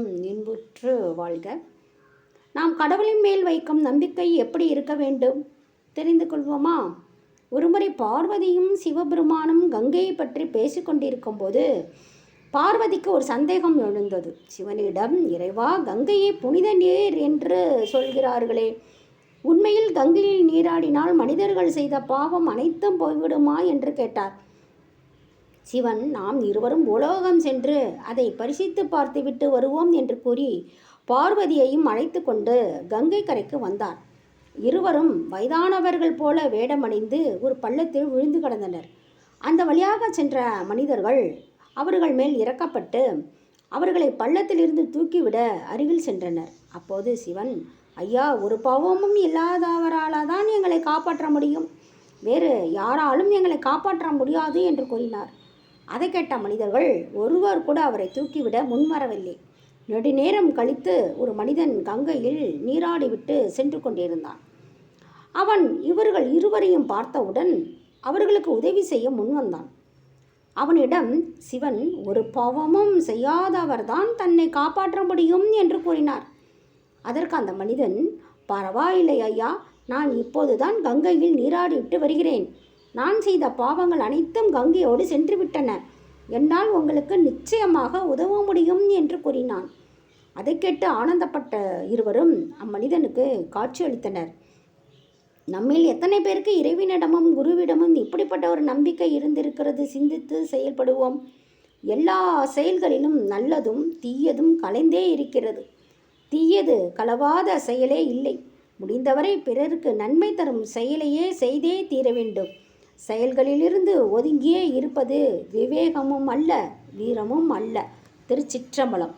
இன்புற்று வாழ்க. நாம் கடவுளின் மேல் வைக்கும் நம்பிக்கை எப்படி இருக்க வேண்டும்? தெரிந்து கொள்வோமா? ஒருமுறை பார்வதியும் சிவபெருமானும் கங்கையை பற்றி பேசிக்கொண்டிருக்கும் போது பார்வதிக்கு ஒரு சந்தேகம் எழுந்தது. சிவனிடம் இறைவா கங்கையை புனித நீர் என்று சொல்கிறார்களே. உண்மையில் கங்கையில் நீராடினால் மனிதர்கள் செய்த பாவம் அனைத்தும் போய்விடுமா? என்று கேட்டார். சிவன் நாம் இருவரும் உலோகம் சென்று அதை பரிசித்து பார்த்துவிட்டு வருவோம் என்று கூறி பார்வதியையும் அழைத்து கொண்டு கங்கை கரைக்கு வந்தார். இருவரும் வயதானவர்கள் போல வேடமணிந்து ஒரு பள்ளத்தில் விழுந்து கிடந்தனர். அந்த வழியாக சென்ற மனிதர்கள் அவர்கள் மேல் இறக்கப்பட்டு அவர்களை பள்ளத்திலிருந்து தூக்கிவிட அருகில் சென்றனர். அப்போது சிவன் ஐயா ஒரு பாவமும் இல்லாதவரால் தான் எங்களை காப்பாற்ற முடியும். வேறு யாராலும் எங்களை காப்பாற்ற முடியாது என்று கூறினார். அதை கேட்ட மனிதர்கள் ஒருவர் கூட அவரை தூக்கிவிட முன்வரவில்லை. நெடுநேரம் கழித்து ஒரு மனிதன் கங்கையில் நீராடிவிட்டு சென்று கொண்டிருந்தான். அவன் இவர்கள் இருவரையும் பார்த்தவுடன் அவர்களுக்கு உதவி செய்ய முன்வந்தான். அவனிடம் சிவன் ஒரு பாவமும் செய்யாதவர்தான் தன்னை காப்பாற்ற முடியும் என்று கூறினார். அதற்கு அந்த மனிதன் பரவாயில்லை ஐயா நான் இப்போதுதான் கங்கையில் நீராடிவிட்டு வருகிறேன். நான் செய்த பாவங்கள் அனைத்தும் கங்கையோடு சென்று விட்டன என்னால் உங்களுக்கு நிச்சயமாக உதவ முடியும் என்று கூறினான். அதை கேட்டு ஆனந்தப்பட்ட இருவரும் அம்மனிதனுக்கு காட்சியளித்தனர் நம்மில் எத்தனை பேருக்கு இறைவனிடமும் குருவிடமும் இப்படிப்பட்ட ஒரு நம்பிக்கை இருந்திருக்கிறது சிந்தித்து செயல்படுவோம். எல்லா செயல்களிலும் நல்லதும் தீயதும் கலைந்தே இருக்கிறது. தீயது கலவாத செயலே இல்லை. முடிந்தவரை பிறருக்கு நன்மை தரும் செயலையே செய்தே தீர வேண்டும் செயல்களிலிருந்து ஒதுங்கியே இருப்பது விவேகமும் அல்ல வீரமும் அல்ல. திருச்சிற்றம்பலம்.